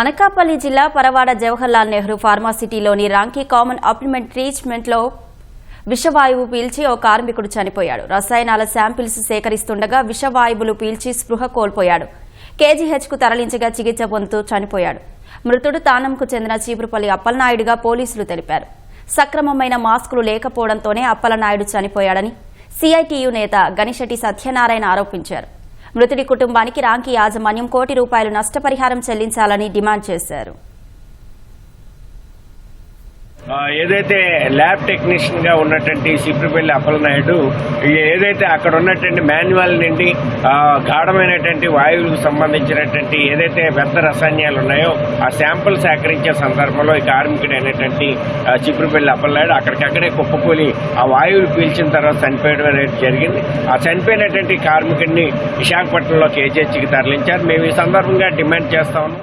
అనకాపల్లి జిల్లా పరవాడ జవహర్లాల్ నెహ్రూ ఫార్మాసిటీలోని Ramky common effluent ట్రీట్మెంట్లో విషవాయువు పీల్చి ఓ కార్మికుడు చనిపోయాడు. రసాయనాల శాంపిల్స్ సేకరిస్తుండగా విషవాయువులు పీల్చి స్పృహ కోల్పోయాడు. కేజీహెచ్కు తరలించగా చికిత్స పొందుతూ చనిపోయాడు. మృతుడు తానంకు చెందిన చీపురుపల్లి అప్పలనాయుడుగా పోలీసులు తెలిపారు. సక్రమమైన మాస్కులు లేకపోవడంతోనే అప్పలనాయుడు చనిపోయాడని సిఐటియు నేత గణిశెట్టి సత్యనారాయణ ఆరోపించారు. మృతుడి కుటుంబానికి రాంకీ యాజమాన్యం కోటి రూపాయలు నష్టపరిహారం చెల్లించాలని డిమాండ్ చేశారు. ఏదైతే ల్యాబ్ టెక్నీషియన్గా ఉన్నటువంటి సిప్రిపల్లి అప్పలనాయుడు ఏదైతే అక్కడ ఉన్నటువంటి మాన్యువల్ నుండి గాఢమైనటువంటి వాయువులకు సంబంధించినటువంటి ఏదైతే వ్యర్థ రసాయనాలు ఉన్నాయో ఆ శాంపుల్ సేకరించే సందర్భంలో ఈ కార్మికుడు అయినటువంటి ఆ, చిప్రిపల్లి అప్పలనాయుడు అక్కడికక్కడే కుప్పకూలి ఆ వాయువులు పీల్చిన తర్వాత చనిపోయడం అనేది జరిగింది. ఆ చనిపోయినటువంటి కార్మికుడిని విశాఖపట్నంలో కేజీహెచ్కి తరలించారు. మేము ఈ సందర్భంగా డిమాండ్ చేస్తా ఉన్నాం.